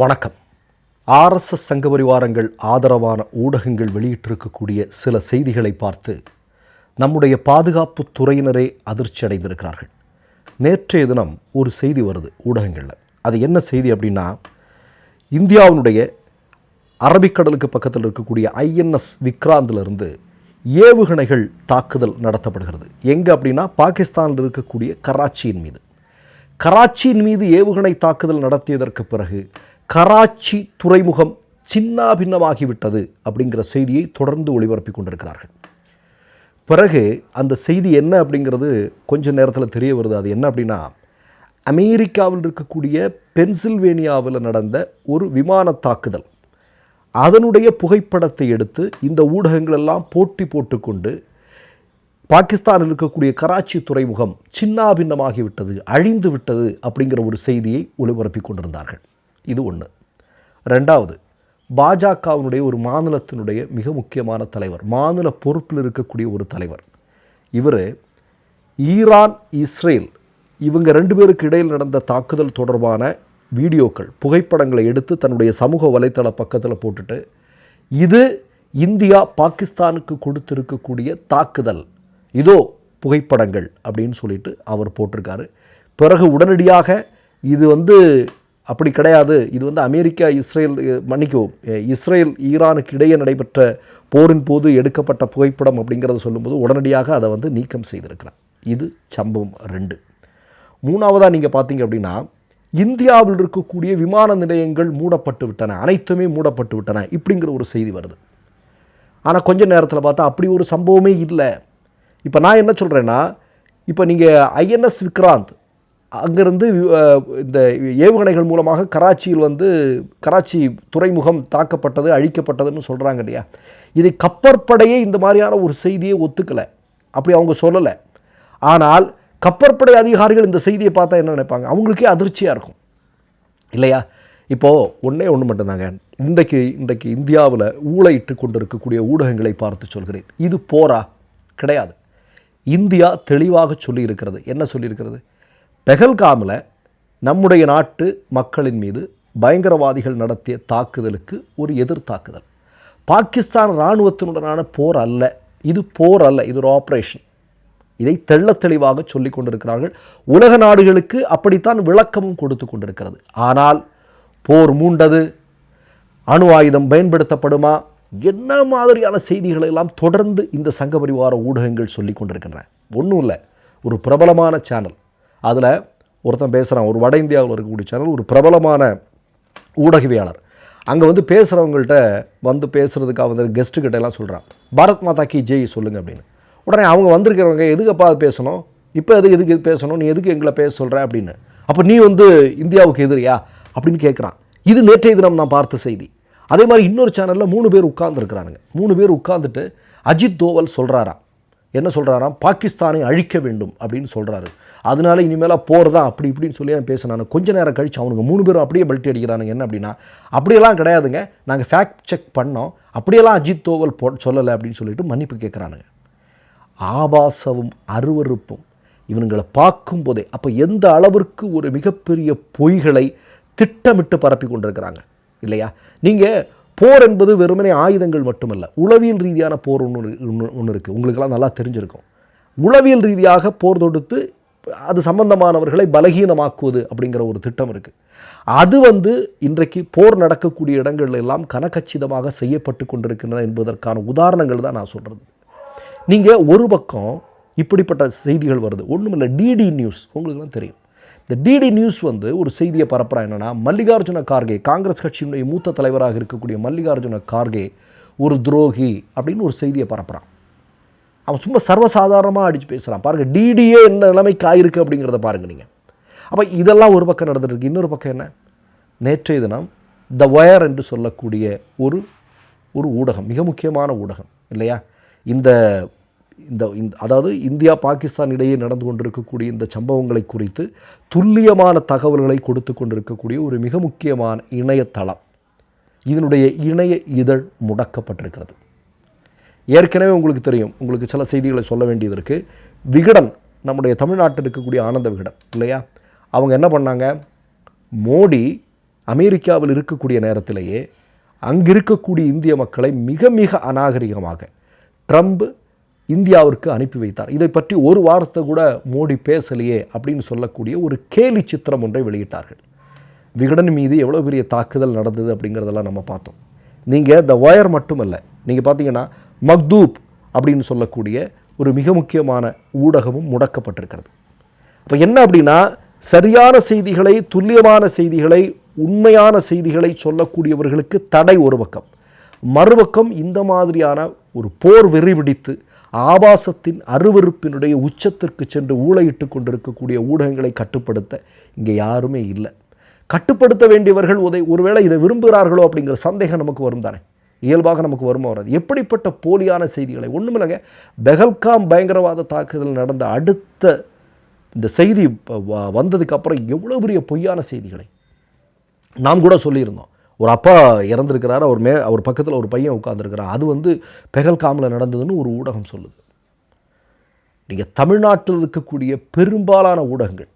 வணக்கம். ஆர்எஸ்எஸ் சங்க பரிவாரங்கள் ஆதரவான ஊடகங்கள் வெளியிட்டிருக்கக்கூடிய சில செய்திகளை பார்த்து நம்முடைய பாதுகாப்பு துறையினரே அதிர்ச்சி அடைந்திருக்கிறார்கள். நேற்றைய தினம் ஒரு செய்தி வருது ஊடகங்களில். அது என்ன செய்தி அப்படின்னா இந்தியாவினுடைய அரபிக்கடலுக்கு பக்கத்தில் இருக்கக்கூடிய ஐஎன்எஸ் விக்ராந்திலிருந்து ஏவுகணைகள் தாக்குதல் நடத்தப்படுகிறது. எங்கே அப்படின்னா பாகிஸ்தானில் இருக்கக்கூடிய கராச்சியின் மீது. கராச்சியின் மீது ஏவுகணை தாக்குதல் நடத்தியதற்கு பிறகு கராச்சி துறைமுகம் சின்னாபின்னமாகிவிட்டது அப்படிங்கிற செய்தியை தொடர்ந்து ஒளிபரப்பி கொண்டிருக்கிறார்கள். பிறகு அந்த செய்தி என்ன அப்படிங்கிறது கொஞ்ச நேரத்தில் தெரிய வருது. அது என்ன அப்படின்னா அமெரிக்காவில் இருக்கக்கூடிய பென்சில்வேனியாவில் நடந்த ஒரு விமான தாக்குதல். அதனுடைய புகைப்படத்தை எடுத்து இந்த ஊடகங்கள் எல்லாம் போட்டி போட்டுக்கொண்டு பாகிஸ்தானில் இருக்கக்கூடிய கராச்சி துறைமுகம் சின்னாபின்னமாகிவிட்டது அழிந்து விட்டது அப்படிங்கிற ஒரு செய்தியை ஒளிபரப்பி கொண்டிருந்தார்கள். இது ஒன்று ரெண்டாவது பாஜகவினுடைய ஒரு மாநிலத்தினுடைய மிக முக்கியமான தலைவர் மாநில பொறுப்பில் இருக்கக்கூடிய ஒரு தலைவர். இவர் ஈரான் இஸ்ரேல் இவங்க ரெண்டு பேருக்கு இடையில் நடந்த தாக்குதல் தொடர்பான வீடியோக்கள் புகைப்படங்களை எடுத்து தன்னுடைய சமூக வலைத்தள பக்கத்தில் போட்டுட்டு இது இந்தியா பாகிஸ்தானுக்கு கொடுத்திருக்கக்கூடிய தாக்குதல். இதோ புகைப்படங்கள் அப்படின்னு சொல்லிட்டு அவர் போட்டிருக்காரு. பிறகு உடனடியாக இது வந்து அப்படி கிடையாது. இது வந்து அமெரிக்கா இஸ்ரேல் மன்னிக்கவும் இஸ்ரேல் ஈரானுக்கு இடையே நடைபெற்ற போரின் போது எடுக்கப்பட்ட புகைப்படம் அப்படிங்கிறத சொல்லும்போது உடனடியாக அதை வந்து நீக்கம் செய்திருக்கிறார். இது சம்பவம் ரெண்டு. மூணாவதாக நீங்கள் பார்த்தீங்க அப்படின்னா இந்தியாவில் இருக்கக்கூடிய விமான நிலையங்கள் மூடப்பட்டு விட்டன. அனைத்துமே மூடப்பட்டு விட்டன. இப்படிங்கிற ஒரு செய்தி வருது. ஆனால் கொஞ்ச நேரத்தில் பார்த்தா அப்படி ஒரு சம்பவமே இல்லை. இப்போ நான் என்ன சொல்கிறேன்னா இப்போ நீங்கள் ஐஎன்எஸ் விக்ராந்த் அங்கேருந்து இந்த ஏவுகணைகள் மூலமாக கராச்சியில் வந்து கராச்சி துறைமுகம் தாக்கப்பட்டது அழிக்கப்பட்டதுன்னு சொல்கிறாங்க இல்லையா? இதை கப்பற்படையே இந்த மாதிரியான ஒரு செய்தியை ஒத்துக்கலை. அப்படி அவங்க சொல்லலை. ஆனால் கப்பற்படை அதிகாரிகள் இந்த செய்தியை பார்த்தா என்ன நினைப்பாங்க? அவங்களுக்கே அதிர்ச்சியாக இருக்கும். இல்லையா? இப்போது ஒன்றே ஒன்று மட்டும்தாங்க. இன்றைக்கு இன்றைக்கு இந்தியாவில் ஊழையிட்டு கொண்டு இருக்கக்கூடிய ஊடகங்களை பார்த்து சொல்கிறேன். இது போரா? கிடையாது. இந்தியா தெளிவாக சொல்லியிருக்கிறது. என்ன சொல்லியிருக்கிறது? பெகல்காமில் நம்முடைய நாட்டு மக்களின் மீது பயங்கரவாதிகள் நடத்திய தாக்குதலுக்கு ஒரு எதிர் தாக்குதல் பாகிஸ்தான் இராணுவத்தினுடனான போர் அல்ல. இது போர் அல்ல. இது ஒரு ஆப்ரேஷன் இதை தெள்ள தெளிவாக சொல்லிக் கொண்டிருக்கிறார்கள். உலக நாடுகளுக்கு அப்படித்தான் விளக்கமும் கொடுத்து கொண்டிருக்கிறது. ஆனால் போர் மூண்டது. அணு ஆயுதம் பயன்படுத்தப்படுமா? என்ன மாதிரியான செய்திகளை எல்லாம் தொடர்ந்து இந்த சங்க பரிவார ஊடகங்கள் சொல்லி கொண்டிருக்கின்றன? ஒன்றும் இல்லை. ஒரு பிரபலமான சேனல் அதில் ஒருத்தன் பேசுகிறான் ஒரு வட இந்தியாவில் இருக்கக்கூடிய சேனல் ஒரு பிரபலமான ஊடகவியாளர் அங்கே வந்து பேசுகிறவங்கள்ட்ட வந்து பேசுகிறதுக்காக வந்து கெஸ்ட்டுக்கிட்ட எல்லாம் சொல்கிறான் பாரத் மாதா கி ஜெய் சொல்லுங்கள் அப்படின்னு. உடனே அவங்க வந்திருக்கிறவங்க எதுக்கப்பா அது பேசணும்? இப்போ எதுக்கு எதுக்கு இது பேசணும்? நீ எதுக்கு எங்களை பேச சொல்கிற அப்படின்னு. அப்போ நீ வந்து இந்தியாவுக்கு எதிரியா? அப்படின்னு கேட்குறான் இது நேற்றைய தினம் நான் பார்த்த செய்தி. அதே மாதிரி இன்னொரு சேனலில் மூணு பேர் உட்கார்ந்துருக்கிறானுங்க. மூணு பேர் உட்காந்துட்டு அஜித் தோவல் சொல்கிறாராம் என்ன சொல்கிறாராம் பாகிஸ்தானை அழிக்க வேண்டும் அப்படின்னு சொல்கிறாரு அதனால இனிமேலாக போகிறதா அப்படி இப்படின்னு சொல்லி நான் பேசினாங்க கொஞ்ச நேரம் கழிச்சு அவனுங்க மூணு பேரும் அப்படியே பல்ட்டி அடிக்கிறானுங்க. என்ன அப்படின்னா அப்படியெல்லாம் கிடையாதுங்க. நாங்கள் ஃபேக்ட் செக் பண்ணோம். அப்படியெல்லாம் அஜித் தோவல் போ சொல்லலை அப்படின்னு சொல்லிட்டு மன்னிப்பு கேட்குறானுங்க ஆபாசவும் அருவறுப்பும் இவனுங்களை பார்க்கும்போதே அப்போ எந்த அளவிற்கு ஒரு மிகப்பெரிய பொய்களை திட்டமிட்டு பரப்பி கொண்டிருக்கிறாங்க. இல்லையா? நீங்கள் போர் என்பது வெறுமனே ஆயுதங்கள் மட்டுமல்ல உளவியல் ரீதியான போர் ஒன்று ஒன்று ஒன்று இருக்குது உங்களுக்கெல்லாம் நல்லா தெரிஞ்சிருக்கும். உளவியல் ரீதியாக போர் தொடுத்து அது சம்பந்தமானவர்களை பலகீனமாக்குவது அப்படிங்கிற ஒரு திட்டம் இருக்குது அது வந்து இன்றைக்கு போர் நடக்கக்கூடிய இடங்கள் எல்லாம் கனக்கச்சிதமாக செய்யப்பட்டு கொண்டிருக்கின்றன என்பதற்கான உதாரணங்கள் தான் நான் சொல்கிறது நீங்கள் ஒரு பக்கம் இப்படிப்பட்ட செய்திகள் வருது. ஒன்றுமில்லை டிடி நியூஸ் உங்களுக்குலாம் தெரியும். இந்த டிடி நியூஸ் வந்து ஒரு செய்தியை பரப்புறா என்னென்னா மல்லிகார்ஜுன கார்கே காங்கிரஸ் கட்சியினுடைய மூத்த தலைவராக இருக்கக்கூடிய மல்லிகார்ஜுன கார்கே ஒரு துரோகி அப்படின்னு ஒரு செய்தியை பரப்புகிறான் அவன் சும்மா சர்வசாதாரணமாக அடித்து பேசுகிறான் பாருங்கள் டிடியே என்ன நிலைமைக்கு ஆயிருக்கு அப்படிங்கிறத பாருங்கள் நீங்கள் அப்போ இதெல்லாம் ஒரு பக்கம் நடந்துருக்கு இன்னொரு பக்கம் என்ன? நேற்றைய தினம் த ஒயர் என்று சொல்லக்கூடிய ஒரு ஒரு ஊடகம் மிக முக்கியமான ஊடகம் இல்லையா? இந்த இந்த இந்த அதாவது இந்தியா பாகிஸ்தான் இடையே நடந்து கொண்டிருக்கக்கூடிய இந்த சம்பவங்களை குறித்து துல்லியமான தகவல்களை கொடுத்து கொண்டிருக்கக்கூடிய ஒரு மிக முக்கியமான இணையதளம். இதனுடைய இணைய இதழ் முடக்கப்பட்டிருக்கிறது. ஏற்கனவே உங்களுக்கு தெரியும் உங்களுக்கு சில செய்திகளை சொல்ல வேண்டியது இருக்குது விகடன் நம்முடைய தமிழ்நாட்டில் இருக்கக்கூடிய ஆனந்த விகடன் இல்லையா? அவங்க என்ன பண்ணாங்க? மோடி அமெரிக்காவில் இருக்கக்கூடிய நேரத்திலேயே அங்கிருக்கக்கூடிய இந்திய மக்களை மிக மிக அநாகரிகமாக ட்ரம்ப் இந்தியாவிற்கு அனுப்பி வைத்தார். இதை பற்றி ஒரு வார்த்தை கூட மோடி பேசலையே அப்படின்னு சொல்லக்கூடிய ஒரு கேலி சித்திரம் ஒன்றை வெளியிட்டார்கள். விகடன் மீது எவ்வளோ பெரிய தாக்குதல் நடந்தது அப்படிங்கிறதெல்லாம் நம்ம பார்த்தோம். நீங்கள் த ஒயர் மட்டுமல்ல நீங்கள் பார்த்தீங்கன்னா மக்தூப் அப்படின்னு சொல்லக்கூடிய ஒரு மிக முக்கியமான ஊடகமும் முடக்கப்பட்டிருக்கிறது. அப்போ என்ன அப்படின்னா சரியான செய்திகளை துல்லியமான செய்திகளை உண்மையான செய்திகளை சொல்லக்கூடியவர்களுக்கு தடை ஒரு பக்கம். மறுபக்கம் இந்த மாதிரியான ஒரு போர் வெறி பிடித்து ஆபாசத்தின் அருவருப்பினுடைய உச்சத்திற்கு சென்று ஊழையிட்டு கொண்டிருக்கக்கூடிய ஊடகங்களை கட்டுப்படுத்த இங்கே யாருமே இல்லை. கட்டுப்படுத்த வேண்டியவர்கள் உதை ஒருவேளை இதை விரும்புகிறார்களோ அப்படிங்கிற சந்தேகம் நமக்கு வரும் தானே? இயல்பாக நமக்கு வருமா வராது. எப்படிப்பட்ட போலியான செய்திகளை ஒன்றுமில்லைங்க பெஹல்காம் பயங்கரவாத தாக்குதல் நடந்த அடுத்த இந்த செய்தி வந்ததுக்கப்புறம் வ- வந்ததுக்கு அப்புறம் எவ்வளோ பெரிய பொய்யான செய்திகளை நாம் கூட சொல்லியிருந்தோம். ஒரு அப்பா இறந்துருக்கிறார் அவர் மே அவர் பக்கத்தில் ஒரு பையன் உட்காந்துருக்கிறான் அது வந்து பெஹல்காமில் நடந்ததுன்னு ஒரு ஊடகம் சொல்லுது. நீங்கள் தமிழ்நாட்டில் இருக்கக்கூடிய பெரும்பாலான ஊடகங்கள்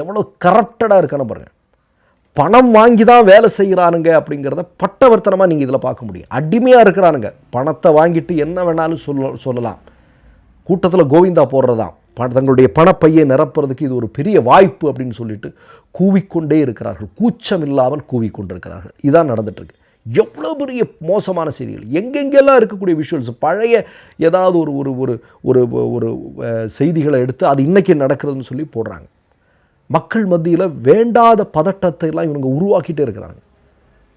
எவ்வளோ கரப்டடாக இருக்கான பாருங்கள் பணம் வாங்கி தான் வேலை செய்கிறானுங்க அப்படிங்கிறத பட்டவர்த்தனமாக நீங்கள் இதில் பார்க்க முடியும். அடிமையாக இருக்கிறானுங்க. பணத்தை வாங்கிட்டு என்ன வேணாலும் சொல்ல சொல்லலாம். கூட்டத்தில் கோவிந்தா போடுறதாம். தங்களுடைய பணப்பையை நிரப்புறதுக்கு இது ஒரு பெரிய வாய்ப்பு அப்படின்னு சொல்லிட்டு கூவிக்கொண்டே இருக்கிறார்கள். கூச்சம் இல்லாமல் கூவிக்கொண்டிருக்கிறார்கள். இதான் நடந்துட்டுருக்கு. எவ்வளோ பெரிய மோசமான செய்திகள். எங்கெங்கெல்லாம் இருக்கக்கூடிய விஷுவல்ஸ் பழைய ஏதாவது ஒரு ஒரு ஒரு ஒரு ஒரு செய்திகளை எடுத்து அது இன்றைக்கி நடக்கிறதுன்னு சொல்லி போடுறாங்க. மக்கள் மத்தியில் வேண்டாத பதட்டத்தை எல்லாம் இவங்க உருவாக்கிட்டே இருக்கிறாங்க.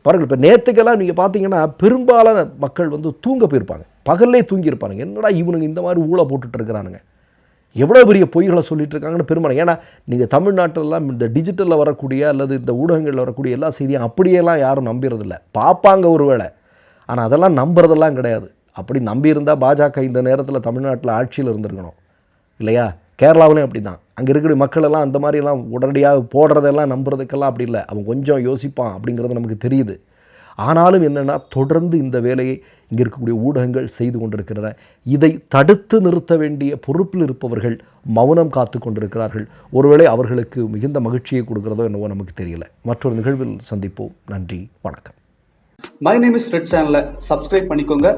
பாருங்கள் இப்போ நேற்றுக்கெல்லாம் நீங்கள் பார்த்தீங்கன்னா பெரும்பாலான மக்கள் வந்து தூங்க போயிருப்பாங்க. பகல்லே தூங்கியிருப்பாங்க என்னடா இவனுங்க இந்த மாதிரி ஊழ போட்டுட்டு இருக்கிறானுங்க? எவ்வளோ பெரிய பொய்களை சொல்லிட்டு இருக்காங்கன்னு பெருமை ஏன்னா நீங்கள் தமிழ்நாட்டிலலாம் இந்த டிஜிட்டலில் வரக்கூடிய அல்லது இந்த ஊடகங்களில் வரக்கூடிய எல்லா செய்தியும் அப்படியெல்லாம் யாரும் நம்புறதில்ல. பார்ப்பாங்க ஒருவேளை. ஆனால் அதெல்லாம் நம்புறதெல்லாம் கிடையாது. அப்படி நம்பியிருந்தால் பாஜக இந்த நேரத்தில் தமிழ்நாட்டில் ஆட்சியில் இருந்திருக்கணும். இல்லையா? கேரளாவிலையும் அப்படி தான் அங்கே இருக்கிற மக்களெல்லாம் அந்த மாதிரிலாம் உடனடியாக போடுறதெல்லாம் நம்புறதுக்கெல்லாம் அப்படி இல்லை. அவன் கொஞ்சம் யோசிப்பான் அப்படிங்கிறது நமக்கு தெரியுது. ஆனாலும் என்னென்னா தொடர்ந்து இந்த வேலையை இங்கே இருக்கக்கூடிய ஊடகங்கள் செய்து கொண்டிருக்கின்றன. இதை தடுத்து நிறுத்த வேண்டிய பொறுப்பில் இருப்பவர்கள் மௌனம் காத்து கொண்டிருக்கிறார்கள். ஒருவேளை அவர்களுக்கு மிகுந்த மகிழ்ச்சியை கொடுக்கிறதோ என்னவோ நமக்கு தெரியல. மற்றொரு நிகழ்வில் சந்திப்போம். நன்றி. வணக்கம். மை நேம் இஸ் ரெட் சேனலை சப்ஸ்கிரைப் பண்ணிக்கோங்க.